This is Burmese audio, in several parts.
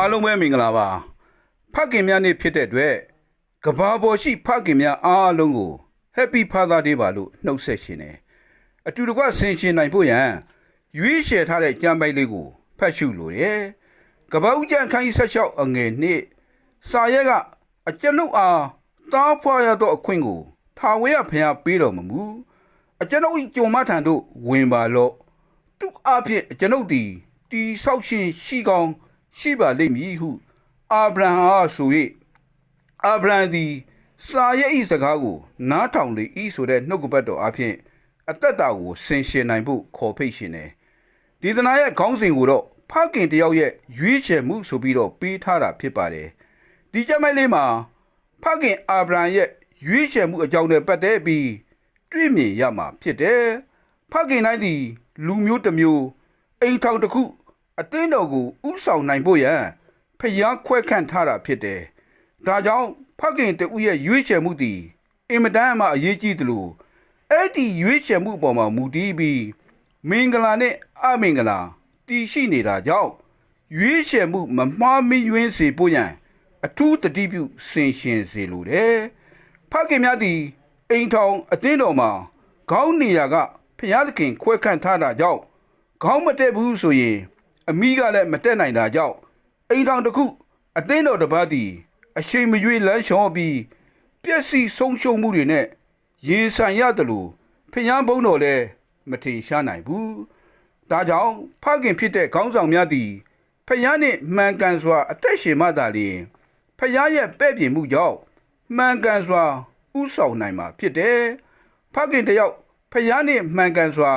အားလုံးပဲမင်္ဂလာပါဖခင်များနေ့ဖြစ်တဲ့အတွက်ကဘာပေါ်ရှိဖခင်များအားလုံးကို Happy Father Day ပါလို့နှုတ်ဆက်ရှင်တယ်အတူတကွဆင်ရှင်နိုင်ဖို့ရန်ရွေးချယ်ထားတဲ့ကြံပိုက်လေးကိုဖတ်ရှုလိုတယ်ကဘာဦးကျန်ခန်းကြီးဆက်လျှောက်အငယ်နှစ်စာရဲကအကျွန်ုပ်အားတားဖွာရသောအခွင့်ကိုထာဝရဘုရားပေးတော်မမူအကျွန်ုပ်၏ကြုံမထံသို့ဝင်ပါလော့သူအဖြစ်ကျွန်ုပ်သည်တီဆောက်ရှင်ရှိကောင်း ရှိပါလိမ့်မည်ဟု အာဗြဟံအားဆို၍အာဗြဟံသည်စာရဲ့ဤစကားကို နားထောင်လေဤဆိုတဲ့နှုတ်ကပတ်တော်အဖြစ်အသက်တာကိုဆင်ရှင်နိုင်ဖို့ခေါ်ဖိတ်ရှင်တယ်ဒီသနာရဲ့ခေါင်းစဉ်ကိုတော့ဖခင်တယောက်ရဲ့ရွေးချယ်မှုဆိုပြီးတော့ပေးထားတာဖြစ်ပါတယ်ဒီကြမ်းမဲ့လေးမှာဖခင်အာဗြဟံရဲ့ရွေးချယ်မှုအကြောင်းနဲ့ပတ်သက်ပြီးတွေ့မြင်ရမှာဖြစ်တယ်ဖခင်တိုင်းသည်လူမျိုးတစ်မျိုးအိမ်ထောင်တစ်ခု အသင်းတော်ကိုဥဆောင်နိုင်ဖို့ရန်ဖျားခွဲခန့်ထားတာဖြစ်တယ်ဒါကြောင့်ဖခင်တဦးရဲ့ရွေးချယ်မှုသည်အင်မတန်မှအရေးကြီးသလိုအဲ့ဒီရွေးချယ်မှုအပေါ်မှာမူတည်ပြီးမင်္ဂလာနဲ့အမင်္ဂလာတည်ရှိနေတာကြောင့်ရွေးချယ်မှုမမှားမယွင်းစေဖို့ရန်အထူးတတိပြုဆင်ရှင်စေလိုတယ်ဖခင်များသည်အိမ်ထောင်အသင်းတော်မှာခေါင်းနေရာကဖျားသခင်ခွဲခန့်ထားတာကြောင့်ခေါင်းမတက်ဘူးဆိုရင် အမိကလည်းမတက်နိုင်တာကြောင့်အိမ်ထောင်တစ်ခုအသင်းတော်တစ်ပါးသည်အချိန်မရွေးလမ်းလျှော်ပြီးပျက်စီးဆုံးရှုံးမှုတွေနဲ့ရင်ဆိုင်ရတယ်လို့ဖျားဘုံတော်လည်းမထင်ရှားနိုင်ဘူးဒါကြောင့်ဖခင်ဖြစ်တဲ့ခေါင်းဆောင်များသည်ဖျားနှင့်မှန်ကန်စွာ အသက်ရှင်မှသာလျှင်ဖျားရဲ့ပဲ့ပြင်မှုကြောင့်မှန်ကန်စွာဥဆောင်နိုင်မှာဖြစ်တယ်ဖခင်တယောက်ဖျားနှင့်မှန်ကန်စွာ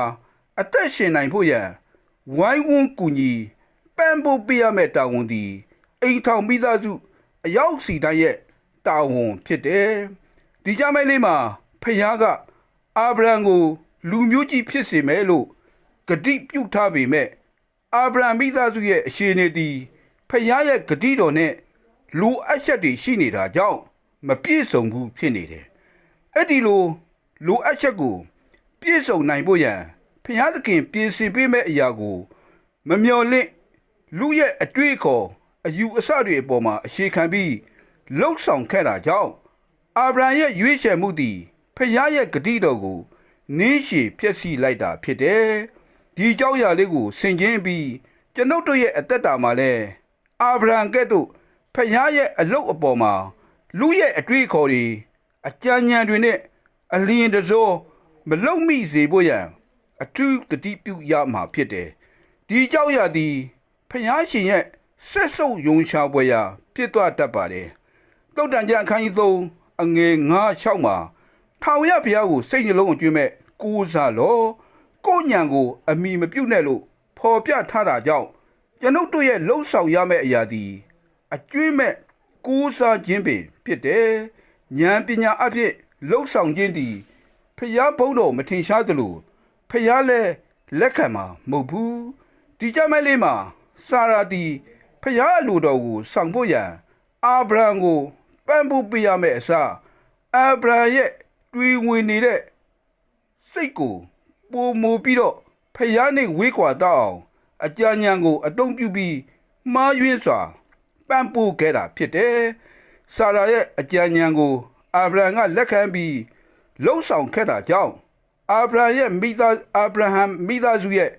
အသက်ရှင်နိုင်ဖို့ရန် ဝိုင်းဝန်းကူညီပံ့ပိုးပေးရမယ့်တာဝန်သည်အိမ်ထောင်မိသားစုအရောက်စီတိုင်းရဲ့တာဝန်ဖြစ်တယ်ဒီကြမ်းမဲလေးမှာဖျားကအာဗြဟံကို လူမျိုးကြီးဖြစ်စေမယ်လို့ဂတိပြုထားပေမဲ့အာဗြဟံမိသားစုရဲ့အခြေအနေသည်ဖျားရဲ့ဂတိတော်နဲ့လူအပ်ချက်တွေရှိနေတာကြောင့်မပြည့်စုံဘူးဖြစ်နေတယ်အဲ့ဒီလိုလူအပ်ချက်ကို ပြည့်စုံနိုင်ဖို့ရန် ဖျားသခင်ပြင်ဆင်ပေးမဲ့အရာကိုမမျော်လင့်လူရဲ့အတွေ့အခေါ်အယူအဆတွေအပေါ်မှာအခြေခံပြီးလှုပ်ဆောင်ခဲ့တာကြောင့်အာဗြဟံရဲ့ရွေးချယ်မှုသည်ဖျားရဲ့ဂတိတော်ကိုနင်းရှည်ဖျက်ဆီးလိုက်တာဖြစ်တယ်ဒီเจ้าရာလေးကိုဆင်ခြင်ပြီးကျွန်ုပ်တို့ရဲ့အသက်တာမှာလဲအာဗြဟံကဲ့သို့ဖျားရဲ့အလုတ်အပေါ်မှာလူရဲ့အတွေ့အခေါ်တွေအကြံဉာဏ်တွေနဲ့အလင်းတစိုးမလုံမိစေဖို့ရန် အထူးတတိပြုရမှာဖြစ်တယ်ဒီကြောက်ရသည်ဖျားရှင်ရဲ့ဆက်ဆုပ်ယုံရှားပွဲရာဖြစ်သွားတတ်ပါတယ်တုတ်တန်ကြအခန်းကြီး3အငယ်9-6မှာထာဝရဘုရားကိုစိတ်နှလုံးအကျွင်းမဲ့ကိုးစားလောကိုညံကိုအမိမပြုတ်နဲ့လို့ဖော်ပြထားတာကြောင့်ကျွန်ုပ်တို့ရဲ့လှုပ်ဆောင်ရမယ့်အရာသည်အကျွင်းမဲ့ကိုးစားခြင်းပင်ဖြစ်တယ်ဉာဏ်ပညာအဖြစ်လှုပ်ဆောင်ခြင်းသည်ဖျားဘုံတော်မထင်ရှားသလို ဖျားလည်းလက်ခံမှာမဟုတ်ဘူးဒီကြမဲ့လေးမှာစာရာတီဖျားအလိုတော်ကိုဆောင်ဖို့ရန်အာဗြဟံကိုပံ့ပိုးပေးရမယ့်အစားအာဗြဟံရဲ့တွေးဝင်နေတဲ့စိတ်ကိုပုံမူပြီးတော့ဖျားနဲ့ဝေးကွာတော့အောင်အကြံဉာဏ်ကိုအတုံးပြုပြီးမှားယွင်းစွာပံ့ပိုးခဲ့တာဖြစ်တယ်။စာရာရဲ့အကြံဉာဏ်ကိုအာဗြဟံကလက်ခံပြီးလှုပ်ဆောင်ခဲ့တာကြောင့် အာဗြဟံရဲ့မိသားအာဗြဟံမိသားစုရဲ့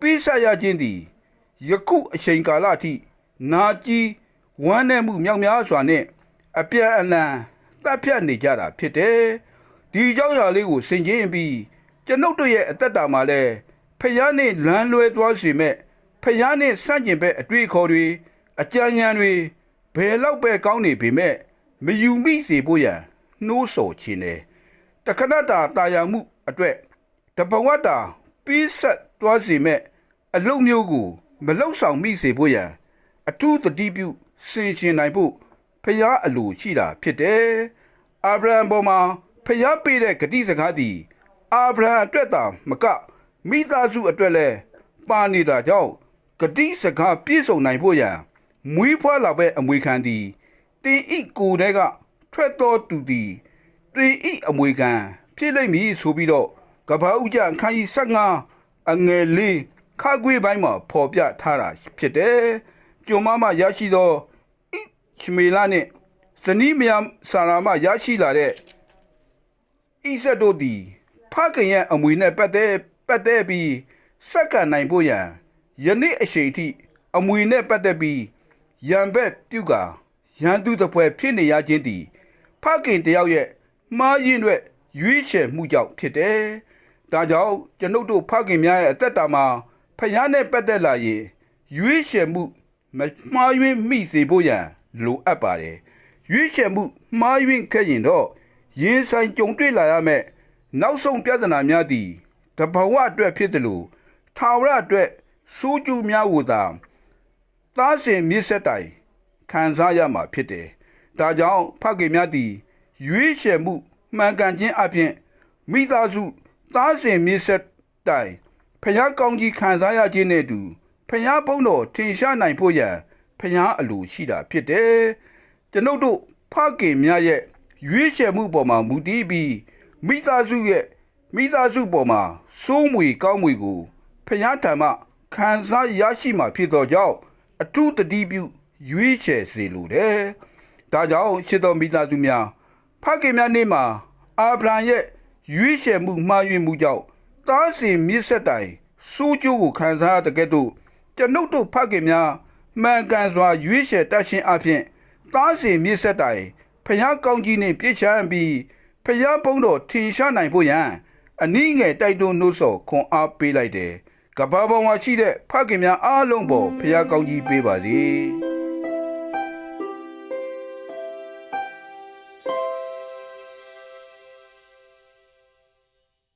ပိစရခြင်းသည်ယခုအချိန်ကာလအထိနာကြီးဝမ်းနည်းမှုမြောက်များစွာနဲ့အပြည့်အလံတပ်ဖြတ်နေကြတာဖြစ်တယ်။ဒီကြောင့်ရာလေးကိုဆင်ခြင်ပြီးကျွန်ုပ်တို့ရဲ့အသက်တာမှာလဲဖျားနဲ့လမ်းလွဲသွားစေမဲ့ဖျားနဲ့ဆန့်ကျင်ဘက်အတွေ့အခေါ်တွေအကြံဉာဏ်တွေဘယ်လောက်ပဲကောင်းနေပေမဲ့မယူမိစေဖို့ရန်နှိုးဆော်ခြင်းတယ်တခဏတာတာယာမှု အတွက်တပဝတ္တာပြီးဆက်သွားစေမဲ့အလုံးမျိုးကိုမလောက်ဆောင်မိစေဖို့ရန်အထူးတတိပြုဆင်ရှင်နိုင်ဖို့ဖျားအလိုရှိတာဖြစ်တယ်အာဗြဟံပေါ်မှာဖျားပေးတဲ့ဂတိစကားသည်အာဗြဟံအတွက်သာမကမိသားစုအတွက်လည်းပါနေတာကြောင့်ဂတိစကားပြည့်စုံနိုင်ဖို့ရန်မွေးဖွားလာပဲအမွေခံသည်တင်ဤကိုယ်တည်းကထွက်တော်သူသည်တင်ဤအမွေခံ ဖြစ်လိမ့်မည်ဆိုပြီးတော့ကပ္ပဥကြအခန်းကြီး15အငယ်လေးခါကွေးပိုင်းမှာဖော်ပြထားတာဖြစ်တယ်ကျုံမမရရှိသောဣချမေလနှင့်ဇနီးမယားဆာရာမရရှိလာတဲ့ဣဆက်တို့သည်ဖခင်ရဲ့အမွေနဲ့ပတ်သက်ပတ်သက်ပြီးစက္ကန့်နိုင်ဖို့ရန်ယနေ့အချိန်ထိအမွေနဲ့ပတ်သက်ပြီးရန်ဘက်ပြုကာရန်သူတစ်ပွဲဖြစ်နေရခြင်းသည်ဖခင်တယောက်ရဲ့မှားယွင်းအတွက် ရွေးချယ်မှုကြောင့်ဖြစ်တယ်။ဒါကြောင့်ကျွန်ုပ်တို့ဖခင်များရဲ့အသက်တာမှာဖခင်နဲ့ပတ်သက်လာရင်ရွေးချယ်မှုမမှားယွင်းမိစေဖို့ရန်လိုအပ်ပါတယ်။ရွေးချယ်မှုမှားယွင်းခဲ့ရင်တော့ရင်ဆိုင်ကြုံတွေ့လာရမယ့်နောက်ဆုံးပြဿနာများသည်တဘာဝအတွက်ဖြစ်တယ်လို့ထာဝရအတွက်စိုးကျူးများကိုသာသားစဉ်မြစ်ဆက်တိုင်ခံစားရမှာဖြစ်တယ်။ဒါကြောင့်ဖခင်များသည်ရွေးချယ်မှု မှန်ကန်ခြင်းအပြင်မိသားစုသားစဉ်မြစ်ဆက်တိုင်ဖျားကောင်းကြီးခံစားရခြင်းနဲ့အတူဖျားဘုန်းတော်ထင်ရှားနိုင်ဖို့ရန်ဖျားအလိုရှိတာဖြစ်တယ်။ကျွန်ုပ်တို့ဖခင်များရဲ့ရွေးချယ်မှုပေါ်မှာမူတည်ပြီးမိသားစုရဲ့မိသားစုပေါ်မှာစိုးမွေကောင်းမွေကိုဖျားထံမှခံစားရရှိမှာဖြစ်သောကြောင့်အထူးတတိပြုရွေးချယ်စေလိုတယ်။ဒါကြောင့်ရှစ်တော်မိသားစုများ ဖခင်များနေ့မှာအာဗြဟံရဲ့ရွေးချယ်မှုမှားယွင်းမှုကြောင့်တားစဉ်မြစ်ဆက်တိုင်စိုးကျိုးကိုခံစားရတဲ့ကဲ့သို့ကျွန်ုပ်တို့ဖခင်များမှန်ကန်စွာရွေးချယ်တတ်ခြင်းအပြင်တားစဉ်မြစ်ဆက်တိုင်ဖျားကောင်းကြီးနှင့်ပြည့်ချမ်းပြီးဖျားဘုန်းတော်ထင်ရှားနိုင်ဖို့ရန်အနည်းငယ်တိုက်တွန်းနှိုးဆော်ခွန်အားပေးလိုက်တယ်။ကဘာပေါ်မှာရှိတဲ့ဖခင်များအားလုံးပေါ်ဖျားကောင်းကြီးပေးပါစေ။